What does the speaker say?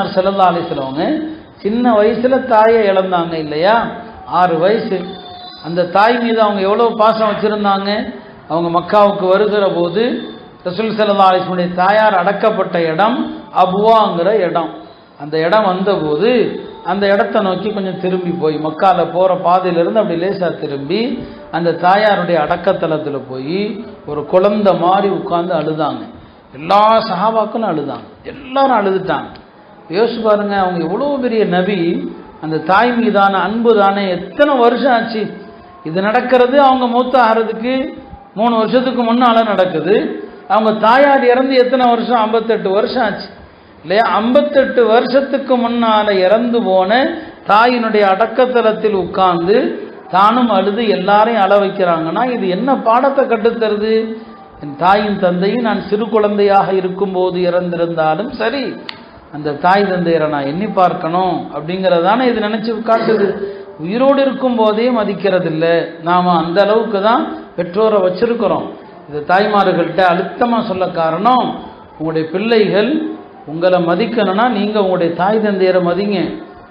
செல்லல்லா அலிஸ்லவங்க சின்ன வயசுல தாயை இழந்தாங்க இல்லையா? ஆறு வயசு. அந்த தாய் மீது அவங்க எவ்வளவு பாசம் வச்சிருந்தாங்க? அவங்க மக்காவுக்கு வருகிற போது ரசூல் சல்லா அலிஸ்லமுடைய தாயார் அடக்கப்பட்ட இடம் அபுவாங்கிற இடம். அந்த இடம் வந்தபோது அந்த இடத்த நோக்கி கொஞ்சம் திரும்பி போய் மக்கால போகிற பாதையிலிருந்து அப்படி லேசாக திரும்பி அந்த தாயாருடைய அடக்கத்தலத்தில் போய் ஒரு குழந்தை மாதிரி உட்கார்ந்து அழுதாங்க. எல்லா சகாபாக்களும் அழுதாங்க. எல்லாரும் அழுதுட்டாங்க. யோசிச்சு பாருங்க அவங்க எவ்வளோ பெரிய நபி அந்த தாய் மீதான அன்பு தானே எத்தனை வருஷம் ஆச்சு? இது நடக்கிறது அவங்க மூத்த ஆகிறதுக்கு மூணு வருஷத்துக்கு முன்னால் நடக்குது. அவங்க தாயார் இறந்து எத்தனை வருஷம்? ஐம்பத்தெட்டு வருஷம் ஆச்சு. இல்லையா? ஐம்பத்தெட்டு வருஷத்துக்கு முன்னால் இறந்து போன தாயினுடைய அடக்கத்தலத்தில் உட்கார்ந்து தானும் அழுது எல்லாரையும் அழ வைக்கிறாங்கன்னா இது என்ன பாடத்தை கற்றுத்தருது என் தாயின் தந்தையும் நான் சிறு குழந்தையாக இருக்கும்போது இறந்திருந்தாலும் சரி அந்த தாய் தந்தையரை நான் எண்ணி பார்க்கணும் அப்படிங்கிறதானே இது நினச்சி காட்டுது. உயிரோடு இருக்கும் போதே மதிக்கிறது இல்லை அந்த அளவுக்கு தான் பெற்றோரை வச்சிருக்கிறோம். இது தாய்மார்கள்ட்ட அழுத்தமாக சொல்ல காரணம் உங்களுடைய பிள்ளைகள் உங்களை மதிக்கணும்னா நீங்கள் உங்களுடைய தாய் தந்தையரை மதிங்க.